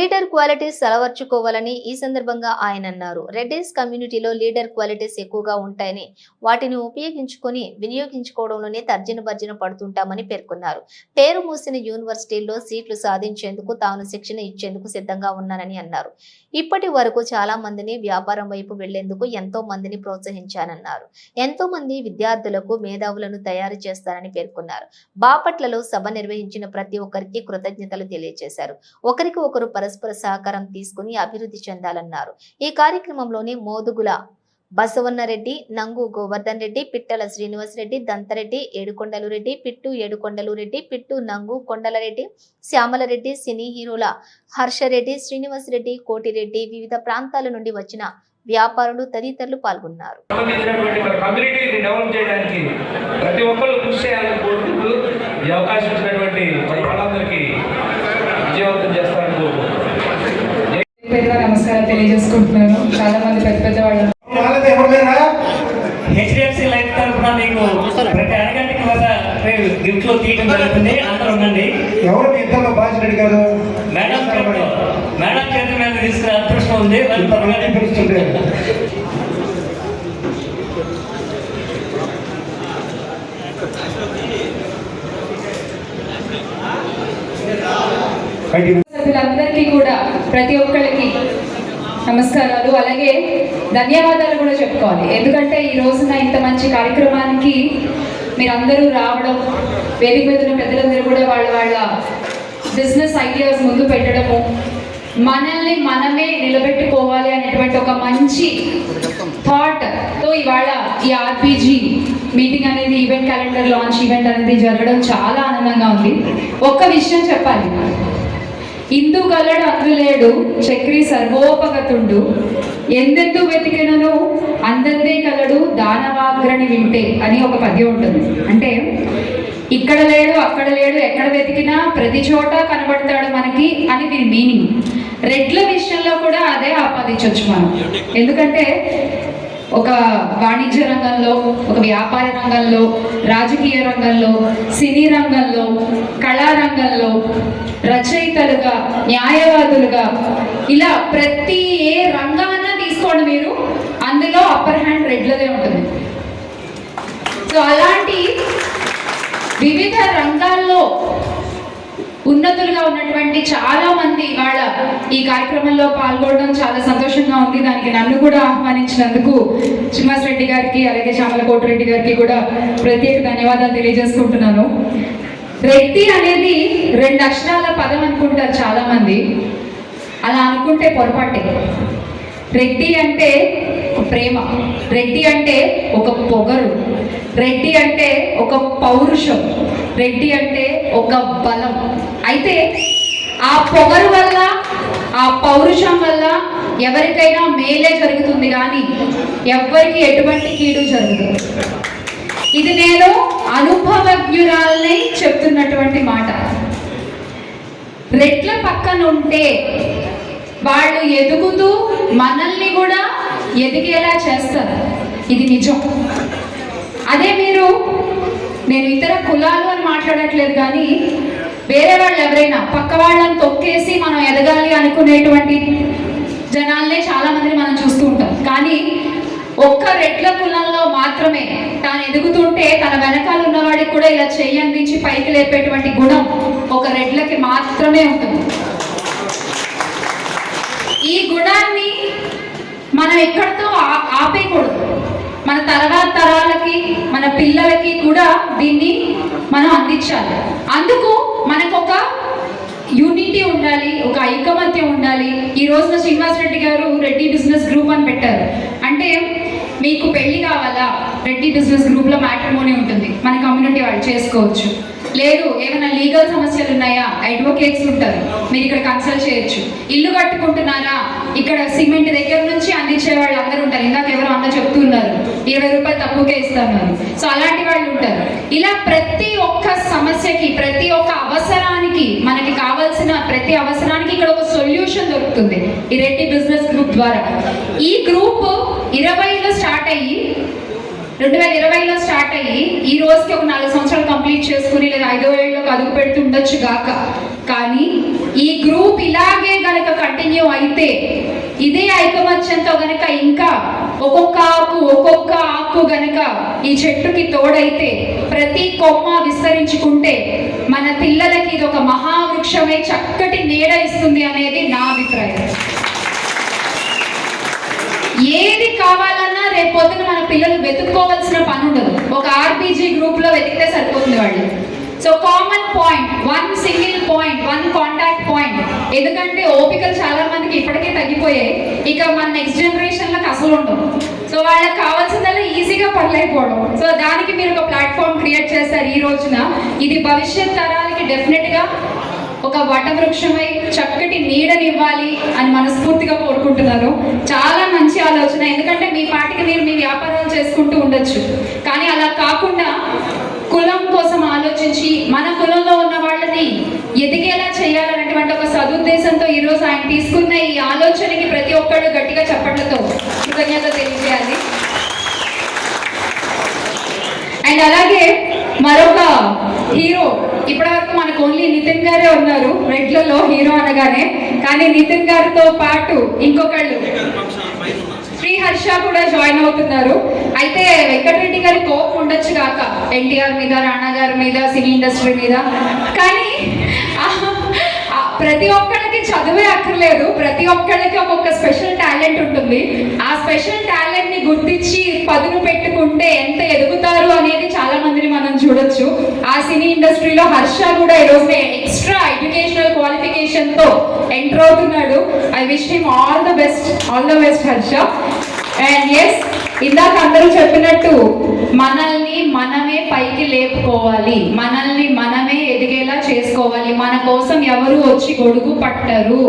Leader qualities అలవర్చుకోవాలని ఈ సందర్భంగా ఆయన అన్నారు. రెడ్డిస్ కమ్యూనిటీలో లీడర్ క్వాలిటీస్ ఎక్కువగా ఉంటాయని వాటిని ఉపయోగించుకొని వినియోగించుకోవడంలోనే తర్జన భర్జన పడుతుంటామని పేర్కొన్నారు. పేరు మూసిన యూనివర్సిటీల్లో సీట్లు సాధించేందుకు తాను శిక్షణ ఇచ్చేందుకు సిద్ధంగా ఉన్నానని అన్నారు. ఇప్పటి వరకు చాలా మందిని వ్యాపారం వైపు వెళ్ళేందుకు ఎంతో మందిని ప్రోత్సహించానన్నారు. ఎంతో మంది విద్యార్థులకు మేధావులను తయారు చేస్తారని పేర్కొన్నారు. బాపట్లలో సభ నిర్వహించిన ప్రతి ఒక్కరికి కృతజ్ఞతలు తెలియజేశారు. ఒకరికి ఒకరు పరస్పర సహకారం తీసుకుని అభివృద్ధి చెందాలన్నారు. ఈ కార్యక్రమంలోని మోదుగుల బసవన్నరెడ్డి నంగు గోవర్ధన్ రెడ్డి పిట్టల శ్రీనివాస్ రెడ్డి దంతరెడ్డి ఏడుకొండలు రెడ్డి పిట్టు ఏడుకొండలు రెడ్డి పిట్టు నంగు కొండలరెడ్డి శ్యామలరెడ్డి సినీ హీరోల హర్షరెడ్డి శ్రీనివాస్ రెడ్డి కోటిరెడ్డి వివిధ ప్రాంతాల నుండి వచ్చిన వ్యాపారులు తదితరులు పాల్గొన్నారు. ప్రతి ఒక్కరు కృషి చేయాలని కోరుకుంటూ ఈ అవకాశం ఇచ్చినటువంటి విజయవంతం చేస్తారని కోరుకుంటున్నాను పేరుగా నమస్కారం తెలియజేసుకుంటున్నాను. చాలా మంది పెద్ద పెద్ద వాళ్ళు హెచ్డిఎఫ్సి లైఫ్ తరఫున మీకు ప్రతి అరగంటకి ఒక గిఫ్ట్లు తీయడం జరుగుతుంది. అందరూ ఉండండి. ఎవరు మీ ఇద్దరు? బాధ్యత గారు. మేడం మేడం చేతి మీద తీసుకునే అదృష్టం ఉంది. వాళ్ళు పిలుస్తుంటే. సభ్యులందరికీ కూడా ప్రతి ఒక్కరికి నమస్కారాలు. అలాగే ధన్యవాదాలు కూడా చెప్పుకోవాలి. ఎందుకంటే ఈ రోజున ఇంత మంచి కార్యక్రమానికి మీరందరూ రావడం వేదిక మీద ఉన్న పెద్దలందరూ కూడా వాళ్ళ వాళ్ళ బిజినెస్ ఐడియాస్ ముందు పెట్టడము మనల్ని మనమే నిలబెట్టుకోవాలి అనేటువంటి ఒక మంచి థాట్తో ఇవాళ ఈ ఆర్పీజీ మీటింగ్ అనేది ఈవెంట్ క్యాలెండర్ లాంచ్ ఈవెంట్ అనేది జరగడం చాలా ఆనందంగా ఉంది. ఒక్క విషయం చెప్పాలి. ఇందు గలడు అందులేడు చక్రి సర్వోపగతుండు. ఎందెందు వెతికినను? అందందే కలడు దానవాగ్రని వింటే అని ఒక పద్యం ఉంటుంది. అంటే ఇక్కడ లేడు అక్కడ లేడు ఎక్కడ వెతికినా ప్రతి చోట కనబడతాడు మనకి అని దీని మీనింగ్. రెడ్ల విషయంలో కూడా అదే ఆపాదించవచ్చు మనం. ఎందుకంటే ఒక వాణిజ్య రంగంలో ఒక వ్యాపార రంగంలో రాజకీయ రంగంలో సినీ రంగంలో కళారంగంలో రచయితలుగా న్యాయవాదులుగా ఇలా ప్రతి ఏ రంగమన్నా తీసుకోండి మీరు అందులో అప్పర్ హ్యాండ్ రెడ్లదే ఉంటుంది. సో అలాంటి వివిధ రంగాల్లో ఉన్నతులుగా ఉన్నటువంటి చాలా మంది వాళ్ళ ఈ కార్యక్రమంలో పాల్గొనడం చాలా సంతోషంగా ఉంది. దానికి నన్ను కూడా ఆహ్వానించినందుకు శ్రీనివాస్ రెడ్డి గారికి అలాగే శ్యామల కోటిరెడ్డి గారికి కూడా ప్రత్యేక ధన్యవాదాలు తెలియజేసుకుంటున్నాను. రెడ్డి అనేది రెండు అక్షరాల పదం అనుకుంటారు చాలా మంది అలా అనుకుంటే పొరపాటే. రెడ్డి అంటే ప్రేమ. రెడ్డి అంటే ఒక పొగరు. రెడ్డి అంటే ఒక పౌరుషం. రెడ్డి అంటే ఒక బలం. అయితే ఆ పొగరు వల్ల ఆ పౌరుషం వల్ల ఎవరికైనా మేలే జరుగుతుంది కానీ ఎవరికి ఎటువంటి కీడు జరగదు. ఇది నేను అనుభవజ్ఞురాల్ని చెప్తున్నటువంటి మాట. రెట్ల పక్కన ఉంటే వాళ్ళు ఎదుగుతూ మనల్ని కూడా ఎదిగేలా చేస్తారు. ఇది నిజం. అదే మీరు నేను ఇతర కులాలు అని మాట్లాడట్లేదు కానీ వేరే వాళ్ళు ఎవరైనా పక్క వాళ్ళని తొక్కేసి మనం ఎదగాలి అనుకునేటువంటి జనాలనే చాలా మందిని మనం చూస్తూ ఉంటాం. కానీ ఒక్క రెడ్ల కులంలో మాత్రమే తాను ఎదుగుతుంటే తన వెనకాల ఉన్నవాడికి కూడా ఇలా చెయ్యి పైకి లేపేటువంటి గుణం ఒక రెడ్లకి మాత్రమే ఉంటుంది. ఈ గుణాన్ని మనం ఎక్కడితో ఆ- ఆపేయకూడదు. మన తర్వాత తరాలకి మన పిల్లలకి దీన్ని మనం అందించాలి. అందుకు మనకు ఒక యూనిటీ ఉండాలి ఒక ఐకమత్యం ఉండాలి. ఈ రోజున శ్రీనివాస్ రెడ్డి గారు రెడ్డి బిజినెస్ గ్రూప్ అని పెట్టారు. అంటే మీకు పెళ్ళి కావాలా? రెడ్డి బిజినెస్ గ్రూప్లో మ్యాట్రిమోనీ ఉంటుంది. మన కమ్యూనిటీ వాళ్ళు చేసుకోవచ్చు. లేదు ఏమైనా లీగల్ సమస్యలు ఉన్నాయా అడ్వకేట్స్ ఉంటారు. మీరు ఇక్కడ కన్సల్ట్ చేయొచ్చు. ఇల్లు కట్టుకుంటున్నారా? ఇక్కడ సిమెంట్ దగ్గర నుంచి అందించే వాళ్ళు అందరూ ఉంటారు. ఇందాక ఎవరో అన్న చెప్తున్నారు ఇరవై రూపాయలు తక్కువకే ఇస్తున్నారు సో అలాంటి వాళ్ళు ఉంటారు. ఇలా ప్రతి ఒక్క సమస్యకి ప్రతి ఒక్క అవసరానికి మనకి కావాల్సిన ప్రతి అవసరానికి ఇక్కడ ఒక సొల్యూషన్ దొరుకుతుంది. ఈ రెడ్డి బిజినెస్ గ్రూప్ ద్వారా. ఈ గ్రూప్ ఇరవైలో స్టార్ట్ అయ్యి రెండు వేల ఇరవైలో స్టార్ట్ అయ్యి ఈ రోజుకి ఒక నాలుగు సంవత్సరాలు కంప్లీట్ చేసుకుని లేదా ఐదో ఏళ్ళలోకి అడుగు పెడుతుండొచ్చు గాక. కానీ ఈ గ్రూప్ ఇలాగే గనక కంటిన్యూ అయితే ఇదే ఐకమత్యంతో గనక ఇంకా ఒక్కొక్క ఆకు ఒక్కొక్క ఆకు గనక ఈ చెట్టుకి తోడైతే ప్రతి కొమ్మ విస్తరించుకుంటే మన పిల్లలకి ఇది ఒక మహావృక్షమే చక్కటి నీడ ఇస్తుంది అనేది నా అభిప్రాయం. ఏది కావాలన్నా రేపు పొద్దున మన పిల్లలు వెతుక్కోవాల్సిన పని ఉండదు. ఒక ఆర్బీజీ గ్రూప్లో వెతికితే సరిపోతుంది వాళ్ళు so common point one single point one contact point ఎందుకంటే ఓపికలు చాలా మందికి ఇప్పటికే తగ్గిపోయాయి. ఇక మన నెక్స్ట్ జనరేషన్లకు అసలు ఉండవు. సో వాళ్ళకి కావాల్సిందల్లా ఈజీగా పనులైపోవడం. సో దానికి మీరు ఒక ప్లాట్ఫామ్ క్రియేట్ చేస్తారు ఈ రోజున. ఇది భవిష్యత్ తరాలకి డెఫినెట్గా ఒక వటవృక్షమై చక్కటి నీడనివ్వాలి అని మనస్ఫూర్తిగా కోరుకుంటున్నాను. చాలా మంచి ఆలోచన. ఎందుకంటే మీ పాటికి మీరు మీ వ్యాపారాలు చేసుకుంటూ ఉండొచ్చు. కానీ అలా కాకుండా కులం కోసం ఆలోచించి మన కులంలో ఉన్న వాళ్ళని ఎదిగేలా చేయాలన్నటువంటి ఒక సదుద్దేశంతో ఈరోజు ఆయన తీసుకున్న ఈ ఆలోచనకి ప్రతి ఒక్కళ్ళు గట్టిగా చెప్పట్లతో కృతజ్ఞత తెలియజేయాలి. అండ్ అలాగే మరొక హీరో ఇప్పటివరకు మనకు ఓన్లీ నితిన్ గారే ఉన్నారు రెడ్లలో హీరో అనగానే. కానీ నితిన్ గారితో పాటు ఇంకొకళ్ళు శ్రీ హర్ష కూడా జాయిన్ అవుతున్నారు. అయితే వెంకటరెడ్డి గారి కోపం ఉండొచ్చు కాక ఎన్టీఆర్ మీద రాణా గారి మీద సినీ ఇండస్ట్రీ మీద. కానీ ప్రతి ఒక్కళ్ళకి చదువే అక్కర్లేదు. ప్రతి ఒక్కళ్ళకి ఒక్కొక్క స్పెషల్ టాలెంట్ ఉంటుంది. ఆ స్పెషల్ టాలెంట్ని గుర్తించి పదును పెట్టుకుంటే ఎంత ఎదుగుతారు అనేది చాలా మందిని మనం చూడొచ్చు. ఆ సినీ ఇండస్ట్రీలో హర్ష కూడా ఈరోజు ఎక్స్ట్రా ఎడ్యుకేషనల్ క్వాలిఫికేషన్తో ఎంటర్ అవుతున్నాడు. I wish him all the best. All the best Harsha. And as ఇందాక అందరూ చెప్పినట్టు మనల్ని మనమే పైకి లేపుకోవాలి. మనల్ని మనమే ఎదిగేలా చేసుకోవాలి. మన కోసం ఎవరు వచ్చి గొడుగు పట్టరు.